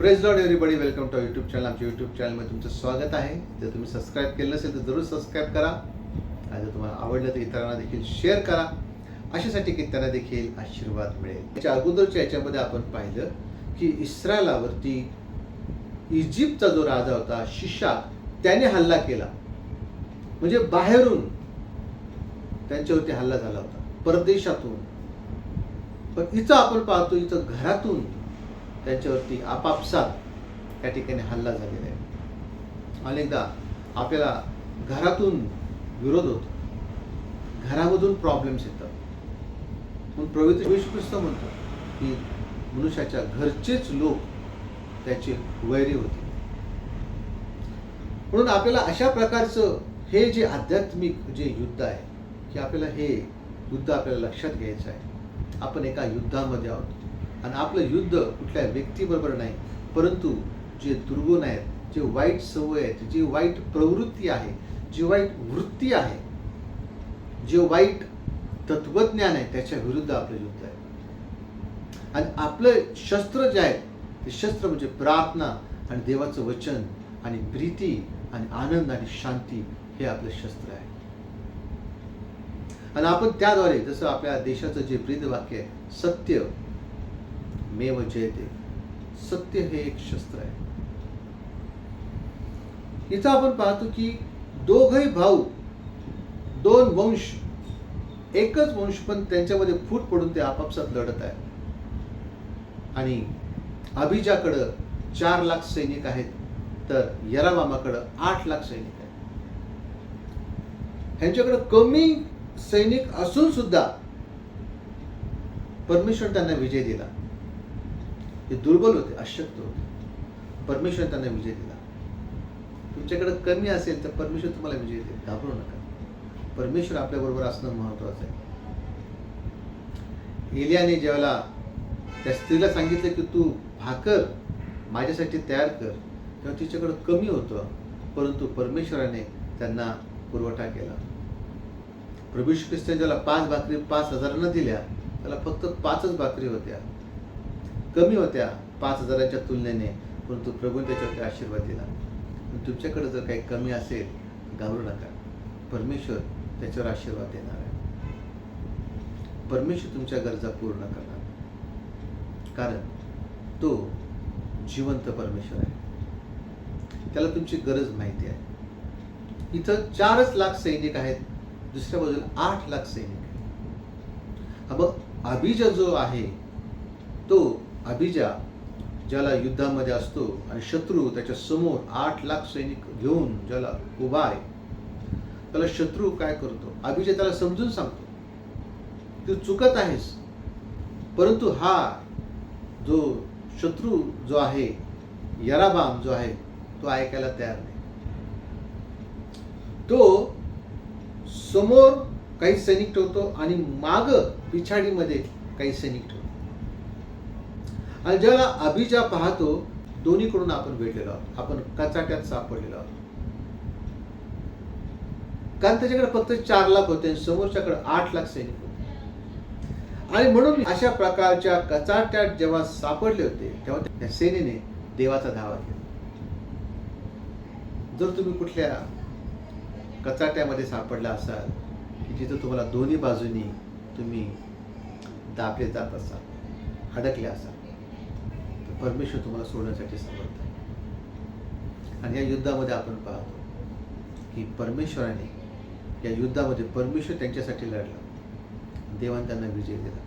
Praise lord everybody welcome to YouTube channel आमच्या YouTube चॅनलमध्ये तुमचं स्वागत आहे. जर तुम्ही सबस्क्राईब केलं नसेल तर जरूर सबस्क्राईब करा. आणि जर तुम्हाला आवडलं तर इतरांना देखील शेअर करा. अशासाठी की त्यांना देखील आशीर्वाद मिळेल. त्याच्या अगोदरच्या याच्यामध्ये आपण पाहिलं की इस्रायलावरती इजिप्तचा जो राजा होता शिशाक त्याने हल्ला केला. म्हणजे बाहेरून त्यांच्यावरती हल्ला झाला होता. परदेशातून. पण इथं आपण पाहतो इथं घरातून त्यांच्यावरती आपापसात त्या ठिकाणी हल्ला झालेला आहे. अनेकदा आपल्याला घरातून विरोध होतो. घरामधून प्रॉब्लेम्स येतात. म्हणून प्रवित्र येशू ख्रिस्त म्हणतो की मनुष्याच्या घरचेच लोक त्याचे वैरी होते म्हणून आपल्याला अशा प्रकारचं हे जे आध्यात्मिक जे युद्ध आहे की आपल्याला हे युद्ध आपल्याला लक्षात घ्यायचं आहे. आपण एका युद्धामध्ये आहोत. आणि आपलं युद्ध कुठल्या व्यक्तीबरोबर नाही परंतु जे दुर्गुण आहेत जे वाईट सवय आहेत जी वाईट प्रवृत्ती आहे जी वाईट वृत्ती आहे जे वाईट तत्वज्ञान आहे त्याच्या विरुद्ध आपलं युद्ध आहे. आणि आपलं शस्त्र जे आहे ते शस्त्र म्हणजे प्रार्थना आणि देवाचं वचन आणि प्रीती आणि आनंद आणि शांती हे आपलं शस्त्र आहे. आणि आपण त्याद्वारे जसं आपल्या देशाचं जे ब्रीद वाक्य आहे सत्य मेव जयते म्हणजे सत्य हे एक शस्त्र आहे. इथं आपण पाहतो की दोघही भाऊ दोन वंश एकच वंश पण त्यांच्यामध्ये फूट पडून ते आपापसात लढत आहे आणि अभिजाकडं चार लाख सैनिक आहेत तर यरामामाकडं आठ लाख सैनिक आहेत. ह्यांच्याकडं कमी सैनिक असून सुद्धा परमेश्वर त्यांना विजय दिला. ते दुर्बल होते अशक्त होते. परमेश्वर त्यांना विजय दिला. तुमच्याकडे कमी असेल तर परमेश्वर तुम्हाला विजय देईल. घाबरू नका. परमेश्वर आपल्याबरोबर असणं महत्वाचं आहे. एलियाने जेव्हा त्या स्त्रीला सांगितलं की तू भाकर माझ्यासाठी तयार कर तेव्हा तिच्याकडं कमी होतं परंतु परमेश्वराने त्यांना पुरवठा केला. प्रभू श्री ज्याला पाच भाकरी पाच हजारांना दिल्या त्याला फक्त पाचच भाकरी होत्या. कमी होत्या पाच हजाराच्या तुलनेने परंतु प्रभूने त्याच्यावरती आशीर्वाद दिला. पण तुमच्याकडे जर काही कमी असेल घाबरू नका. परमेश्वर त्याच्यावर आशीर्वाद देणार आहे. परमेश्वर तुमच्या गरजा पूर्ण करणार. कारण तो जिवंत परमेश्वर आहे. त्याला तुमची गरज माहिती आहे. इथं चारच लाख सैनिक आहेत दुसऱ्या बाजूला आठ लाख सैनिक आहेत. बघ अभिजा जो आहे तो अभिजा ज्याला युद्धामध्ये असतो आणि शत्रू त्याच्यासमोर आठ लाख सैनिक घेऊन ज्याला उभा आहे त्याला शत्रू काय करतो? अभिजय त्याला समजून सांगतो तू चुकत आहेस परंतु हा जो शत्रू जो आहे यराबाम जो आहे तो ऐकायला तयार नाही. तो समोर काही सैनिक ठेवतो आणि माग पिछाडीमध्ये काही सैनिक ठेवतो. आणि ज्याला अभिजा पाहतो दोन्हीकडून आपण भेटलेलो आहोत. आपण कचाट्यात सापडलेलो आहोत. कारण त्याच्याकडे फक्त चार लाख होते आणि समोरच्याकडे आठ लाख सैनिक होते. आणि म्हणून अशा प्रकारच्या कचाट्यात जेव्हा सापडले होते तेव्हा त्या सेनेने देवाचा धावा केला. जर तुम्ही कुठल्या कचाट्यामध्ये सापडला असाल की जिथं तुम्हाला दोन्ही बाजूनी तुम्ही दाबले जात असाल अडकले असाल परमेश्वर तुम्हाला सोडण्यासाठी समर्थ आहे. आणि या युद्धामध्ये आपण पाहतो की परमेश्वराने या युद्धामध्ये परमेश्वर त्यांच्यासाठी लढला. देवाने त्यांना विजय दिला.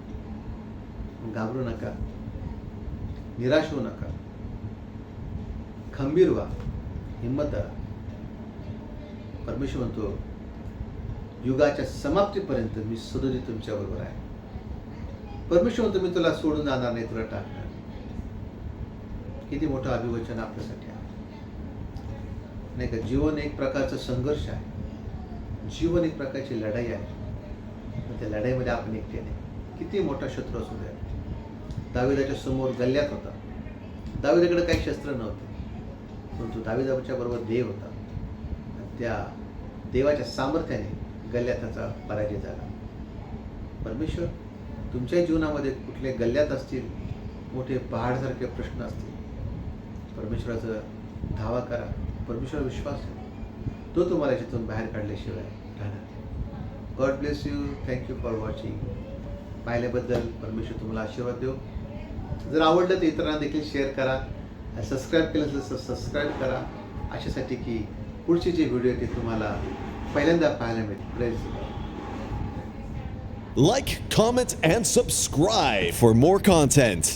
घाबरू नका निराश होऊ नका. खंबीर व्हा हिंमत धरा. परमेश्वर म्हणतो युगाच्या समाप्तीपर्यंत मी सदोदी तुमच्याबरोबर आहे. परमेश्वर म्हणतो मी तुला सोडून जाणार नाही तुला टाकणार किती मोठं अभिवचन आपल्यासाठी आहे? नाही का? जीवन एक प्रकारचा संघर्ष आहे. जीवन एक प्रकारची लढाई आहे. त्या लढाईमध्ये आपण एकटे नाही. किती मोठा शत्रू असू द्या. दाविदाच्या समोर गल्ल्यात होता. दाविदाकडे काही शस्त्र नव्हते. परंतु दाविदाच्या बरोबर देव होता. त्या देवाच्या सामर्थ्याने गल्ल्यात त्याचा पराजय झाला. परमेश्वर तुमच्या जीवनामध्ये कुठले गल्ल्यात असतील मोठे पहाडसारखे प्रश्न असतील परमेश्वराचा धावा करा. परमेश्वर विश्वास तो तुम्हाला याच्यातून बाहेर काढल्याशिवाय राहणार god bless you thank you for watching पाहिल्याबद्दल परमेश्वर तुम्हाला आशीर्वाद देऊ. जर आवडलं तर इतरांना देखील शेअर करा. सबस्क्राईब केलं असेल तर सबस्क्राईब करा. अशासाठी की पुढचे जे व्हिडिओ ते तुम्हाला पहिल्यांदा पाहायला मिळतील. Praise Like, comment, and subscribe for more content.